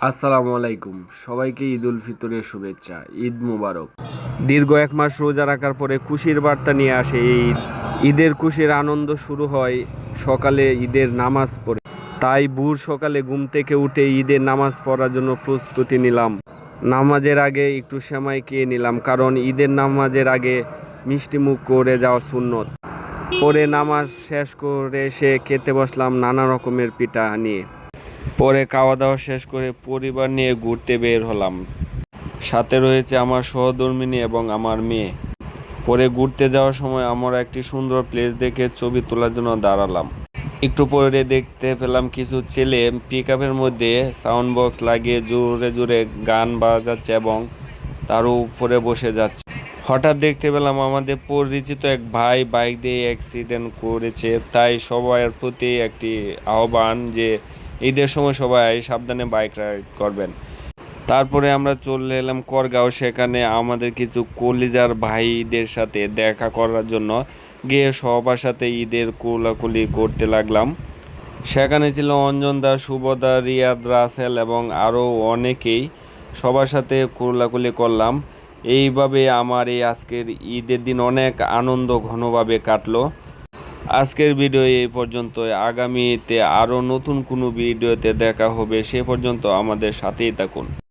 আসসালামু আলাইকুম। সবাইকে ঈদ উল ফিতরের শুভেচ্ছা, ঈদ মুবারক। দীর্ঘ এক মাস রোজা রাখার পরে খুশির বার্তা নিয়ে আসে এই ঈদ। ঈদের খুশির আনন্দ শুরু হয় সকালে ঈদের নামাজ পড়ে। তাই ভোর সকালে ঘুম থেকে উঠে ঈদের নামাজ পড়ার জন্য প্রস্তুতি নিলাম। নামাজের আগে একটু সেমাই খেয়ে নিলাম কারণ ঈদের নামাজের আগে মিষ্টি মুখ করে যাওয়া সুন্নত। পরে নামাজ শেষ করে এসে খেতে বসলাম নানা রকমের পিঠা নিয়ে। পরে খাওয়া দাওয়া শেষ করে পরিবার নিয়ে ঘুরতে বের হলাম। সাথে রয়েছে আমার সহধর্মিনী এবং আমার মেয়ে। পরে ঘুরতে যাওয়ার সময় আমরা একটি সুন্দর প্লেস দেখে ছবি তোলার জন্য দাঁড়ালাম। একটু পরে দেখতে পেলাম কিছু ছেলে পিক মধ্যে সাউন্ড বক্স লাগিয়ে জোরে জোরে গান বাজাচ্ছে এবং তার উপরে বসে যাচ্ছে। হঠাৎ দেখতে পেলাম আমাদের পরিচিত এক ভাই বাইক দিয়ে অ্যাক্সিডেন্ট করেছে। তাই সবার প্রতি একটি আহ্বান যে ঈদের সময় সবাই সাবধানে বাইক রাইড করবেন। তারপরে আমরা চলে এলাম করগাঁও। সেখানে আমাদের কিছু কলিজার ভাইদের সাথে দেখা করার জন্য গিয়ে সবার সাথে ঈদের কোলাকুলি করতে লাগলাম। সেখানে ছিল অঞ্জন দাস শুভদা রিয়াদ, রাসেল এবং আরও অনেকেই সবার সাথে কোলাকুলি করলাম। এইভাবে আমার এই আজকের ঈদের দিন অনেক আনন্দ ঘনভাবে কাটলো। আজকের ভিডিও এই পর্যন্ত আগামীতে আরও নতুন কোনো ভিডিওতে দেখা হবে, সে পর্যন্ত আমাদের সাথেই থাকুন।